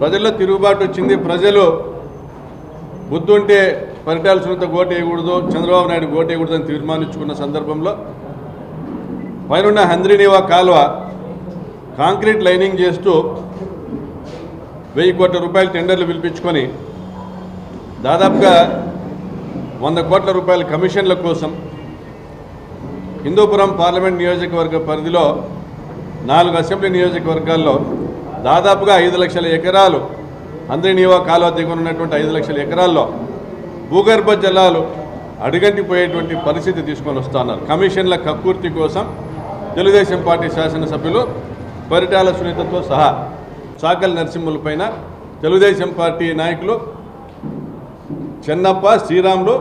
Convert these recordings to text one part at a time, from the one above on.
ప్రజల్లో తిరుగుబాటు వచ్చింది. ప్రజలు బుద్ధుంటే పరిటాల సునీత ఓటు వేయకూడదు చంద్రబాబు నాయుడు ఓటు అని తీర్మానించుకున్న సందర్భంలో పైన హంద్రీనివా కాలువ కాంక్రీట్ లైనింగ్ చేస్తూ వెయ్యి కోట్ల రూపాయలు టెండర్లు పిలిపించుకొని దాదాపుగా వంద కోట్ల రూపాయల కమిషన్ల కోసం హిందూపురం పార్లమెంట్ నియోజకవర్గ పరిధిలో నాలుగు అసెంబ్లీ నియోజకవర్గాల్లో దాదాపుగా ఐదు లక్షల ఎకరాలు అందరినీవా కాలువ దిగున ఉన్నటువంటి ఐదు లక్షల ఎకరాల్లో భూగర్భ జలాలు అడుగంటిపోయేటువంటి పరిస్థితి తీసుకొని వస్తున్నారు. కమిషన్ల కక్కుర్తి కోసం తెలుగుదేశం పార్టీ శాసనసభ్యులు పరిటాల సునీతతో సహా చాకలి నరసింహుల పైన తెలుగుదేశం పార్టీ నాయకులు చెన్నప్ప శ్రీరాములు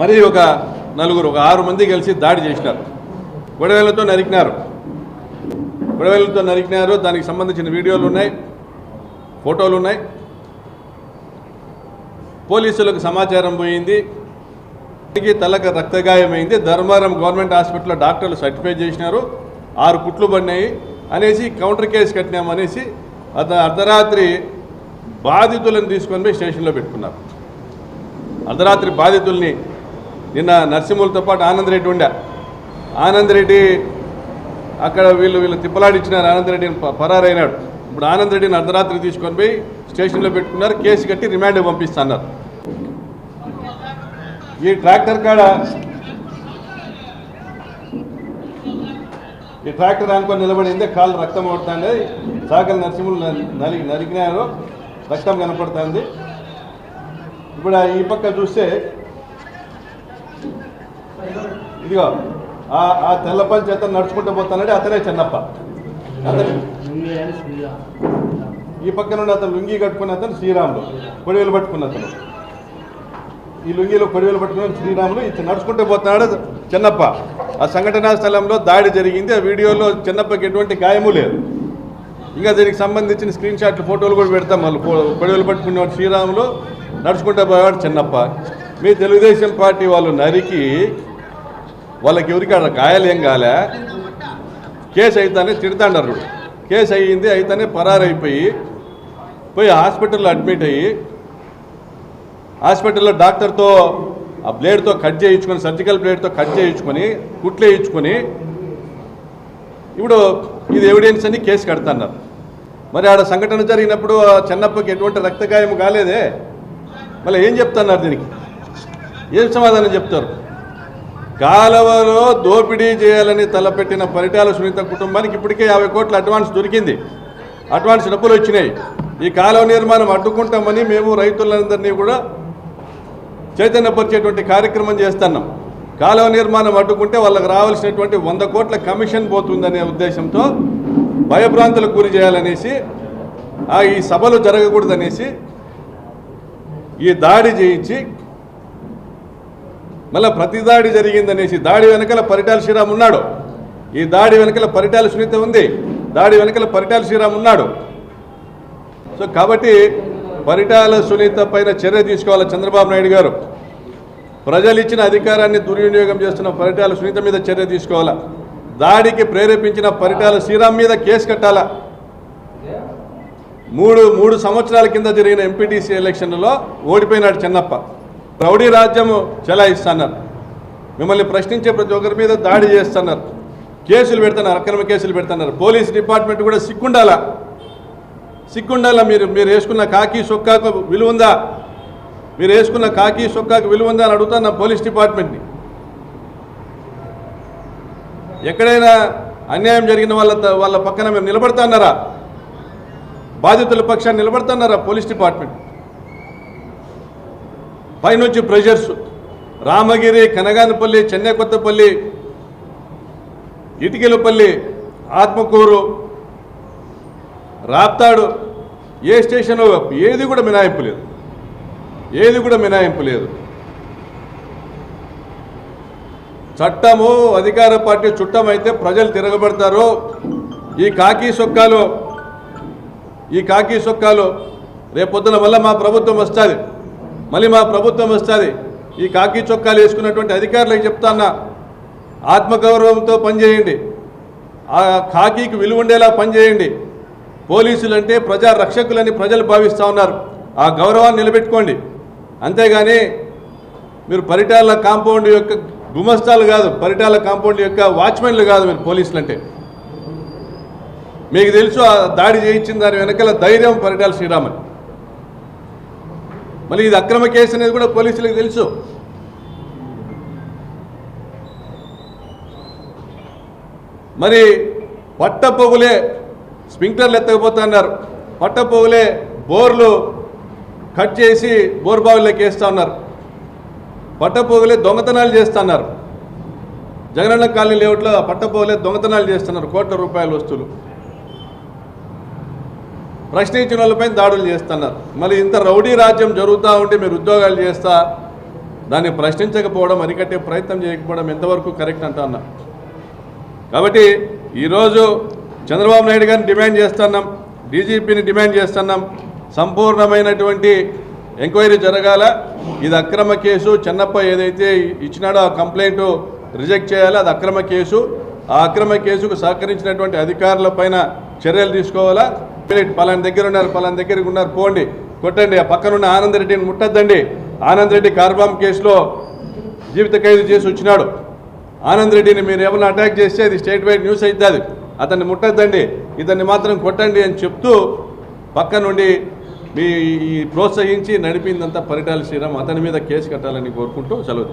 మరి ఒక నలుగురు ఒక ఆరు మంది కలిసి దాడి చేసినారు. గొడవలతో నరికినారు. గొడవలతో నరికినారు. దానికి సంబంధించిన వీడియోలు ఉన్నాయి. ఫోటోలు ఉన్నాయి. పోలీసులకు సమాచారం పోయింది. ఇంటికి తలకు రక్తగాయమైంది. ధర్మారం గవర్నమెంట్ హాస్పిటల్లో డాక్టర్లు సర్టిఫై చేసినారు. ఆరు కుట్లు పడినాయి అనేసి కౌంటర్ కేసు కట్టినామనేసి అత అర్ధరాత్రి బాధితులను తీసుకొని పోయి స్టేషన్లో పెట్టుకున్నారు. అర్ధరాత్రి బాధితుల్ని నిన్న నర్సింహులతో పాటు ఆనంద్ రెడ్డి ఉండే. ఆనంద్ రెడ్డి అక్కడ వీళ్ళు వీళ్ళు తిప్పలాడిచ్చినారు ఆనంద్ రెడ్డిని పరారైనాడు. ఇప్పుడు ఆనంద్ రెడ్డిని అర్ధరాత్రి తీసుకొని పోయి స్టేషన్లో పెట్టుకున్నారు కేసు కట్టి రిమాండ్ పంపిస్తున్నారు. ఈ ట్రాక్టర్ కాడ ఈ ట్రాక్టర్ అనుకొని నిలబడిందే కాళ్ళు రక్తం పడుతుంది సాకలు నరసింహులు నలిగి నరికినారు రక్తం కనపడుతుంది. ఇప్పుడు ఈ పక్క చూస్తే ఇదిగో ఆ ఆ చేత నడుచుకుంటూ పోతానంటే అతనే చిన్నప్ప. ఈ పక్క నుండి అతను లుంగి కట్టుకున్న అతను శ్రీరాములు పొడివేలు పట్టుకున్న అతను. ఈ లుంగిలో పొడివేలు పట్టుకున్న శ్రీరాములు ఇతను నడుచుకుంటూ పోతున్నాడు చెన్నప్ప. ఆ సంఘటనా స్థలంలో దాడి జరిగింది ఆ వీడియోలో చెన్నప్పకి ఎటువంటి గాయము లేదు. ఇంకా దీనికి సంబంధించిన స్క్రీన్ షాట్లు ఫోటోలు కూడా పెడతాం. వాళ్ళు పొడివేలు పట్టుకునేవాడు శ్రీరాములు నడుచుకుంటూ పోయేవాడు చెన్నప్ప. మీ తెలుగుదేశం పార్టీ వాళ్ళు నరికి వాళ్ళకి ఎవరికి అక్కడ గాయాలు ఏం కాలే? కేసు అయితేనే తిడతాండారు కేసు అయ్యింది అయితేనే పరారైపోయి పోయి హాస్పిటల్లో అడ్మిట్ అయ్యి హాస్పిటల్లో డాక్టర్తో ఆ బ్లేడ్తో కట్ చేయించుకొని సర్జికల్ బ్లేడ్తో కట్ చేయించుకొని కుట్లు వేయించుకొని ఇప్పుడు ఇది ఎవిడెన్స్ అని కేసు కడతన్నారు. మరి ఆడ సంఘటన జరిగినప్పుడు చెన్నప్పకి ఎటువంటి రక్తగాయం కాలేదే? మళ్ళీ ఏం చెప్తున్నారు దీనికి? ఏం సమాధానం చెప్తారు? కాలువలో దోపిడీ చేయాలని తలపెట్టిన పరిటాల సునీత కుటుంబానికి ఇప్పటికే యాభై కోట్ల అడ్వాన్స్ దొరికింది. అడ్వాన్స్ డబ్బులు వచ్చినాయి. ఈ కాలువ నిర్మాణం అడ్డుకుంటామని మేము రైతులందరినీ కూడా చైతన్యపరిచేటువంటి కార్యక్రమం చేస్తున్నాం. కాలువ నిర్మాణం అడ్డుకుంటే వాళ్ళకి రావాల్సినటువంటి వంద కోట్ల కమిషన్ పోతుందనే ఉద్దేశంతో భయభ్రాంతులకు గురి చేయాలనేసి ఆ ఈ సభలు జరగకూడదనేసి ఈ దాడి చేయించి మళ్ళీ ప్రతి దాడి జరిగిందనేసి దాడి వెనకల పరిటాల శ్రీరామ్ ఉన్నాడు. ఈ దాడి వెనకల పరిటాల సునీత ఉంది. దాడి వెనకల పరిటాల శ్రీరామ్ ఉన్నాడు. సో కాబట్టి పరిటాల సునీత పైన చర్య తీసుకోవాలి చంద్రబాబు నాయుడు గారు. ప్రజలు ఇచ్చిన అధికారాన్ని దుర్వినియోగం చేస్తున్న పరిటాల సునీత మీద చర్య తీసుకోవాలా? దాడికి ప్రేరేపించిన పరిటాల శ్రీరామ్ మీద కేసు కట్టాలా? మూడు మూడు సంవత్సరాల కింద జరిగిన ఎంపీటీసీ ఎలక్షన్లలో ఓడిపోయినాడు చెన్నప్ప. రౌడీ రాజ్యము చెలాయిస్తున్నారు. మిమ్మల్ని ప్రశ్నించే ప్రతి ఒక్కరి మీద దాడి చేస్తున్నారు. కేసులు పెడుతున్నారు అక్రమ కేసులు పెడుతున్నారు. పోలీస్ డిపార్ట్మెంట్ కూడా సిగ్గుండాలా? సిగ్గుండాలా మీరు మీరు వేసుకున్న కాకి సొక్కాకు విలువ ఉందా? మీరు వేసుకున్న కాకి సొక్కాకు విలువ ఉందా అని అడుగుతాను పోలీస్ డిపార్ట్మెంట్ని. ఎక్కడైనా అన్యాయం జరిగిన వాళ్ళ వాళ్ళ పక్కన మీరు నిలబడుతున్నారా? బాధితుల పక్షాన్ని నిలబడుతున్నారా పోలీస్ డిపార్ట్మెంట్? పైనుంచి ప్రెషర్స్ రామగిరి కనగానపల్లి చెన్నైకొత్తపల్లి ఇటికెలపల్లి ఆత్మకూరు రాప్తాడు ఏ స్టేషన్ ఏది కూడా మినాయింపు లేదు. ఏది కూడా మినాయింపు లేదు. చట్టము అధికార పార్టీ చుట్టం అయితే ప్రజలు తిరగబడతారు. ఈ కాకి సొక్కాలు ఈ కాకి సొక్కాలు రేపొద్దున మళ్ళీ మా ప్రభుత్వం వస్తుంది. మళ్ళీ మా ప్రభుత్వం వస్తుంది. ఈ కాకి చొక్కాలు వేసుకున్నటువంటి అధికారులకు చెప్తాన్నా ఆత్మగౌరవంతో పనిచేయండి. ఆ కాకీకి విలువ ఉండేలా పనిచేయండి. పోలీసులు అంటే ప్రజా రక్షకులని ప్రజలు భావిస్తూ ఉన్నారు. ఆ గౌరవాన్ని నిలబెట్టుకోండి. అంతేగాని మీరు పరిటాల కాంపౌండ్ యొక్క గుమస్తాలు కాదు పరిటాల కాంపౌండ్ యొక్క వాచ్మెన్లు కాదు మీరు పోలీసులు అంటే మీకు తెలుసు ఆ దాడి చేయించిన దాని వెనకాల ధైర్యం పరిటాల శ్రీరామన్. మళ్ళీ ఇది అక్రమ కేసు అనేది కూడా పోలీసులకు తెలుసు. మరి పట్టపొగులే స్ప్రింక్లర్లు ఎత్తకపోతున్నారు పట్టపొగులే బోర్లు కట్ చేసి బోర్ బావిలోకి వేస్తూ ఉన్నారు. పట్టపోగులే దొంగతనాలు చేస్తున్నారు జగనన్న కాలనీ లేఅవుట్లో పట్టపోగులే దొంగతనాలు చేస్తున్నారు కోట్ల రూపాయల వస్తువులు. ప్రశ్నించిన వాళ్ళపైన దాడులు చేస్తున్నారు. మళ్ళీ ఇంత రౌడీ రాజ్యం జరుగుతూ ఉంటే మీరు ఉద్యోగాలు చేస్తా దాన్ని ప్రశ్నించకపోవడం అరికట్టే ప్రయత్నం చేయకపోవడం ఎంతవరకు కరెక్ట్ అంటున్నా. కాబట్టి ఈరోజు చంద్రబాబు నాయుడు గారిని డిమాండ్ చేస్తున్నాం డీజీపీని డిమాండ్ చేస్తున్నాం. సంపూర్ణమైనటువంటి ఎంక్వైరీ జరగాల. ఇది అక్రమ కేసు. చెన్నప్ప ఏదైతే ఇచ్చినాడో ఆ కంప్లైంట్ రిజెక్ట్ చేయాలి. అది అక్రమ కేసు. ఆ అక్రమ కేసుకు సహకరించినటువంటి అధికారుల పైన చర్యలు తీసుకోవాలా? పలాని దగ్గర ఉన్నారు పలాని దగ్గరికి ఉన్నారు పోండి. కొట్టండి. ఆ పక్కనున్న ఆనందరెడ్డిని ముట్టద్దండి. ఆనందరెడ్డి రెడ్డి కేసులో జీవిత ఖైదు చేసి వచ్చినాడు. ఆనంద్ రెడ్డిని మీరు ఏమైనా అటాక్ చేస్తే అది స్టేట్ వైడ్ న్యూస్ అవుతుంది అతన్ని ముట్టద్దండి. ఇతన్ని మాత్రం కొట్టండి అని చెప్తూ పక్క నుండి మీ ఈ ప్రోత్సహించి నడిపిందంతా పరిటాల శ్రీరామ్. అతని మీద కేసు కట్టాలని కోరుకుంటూ సెలవు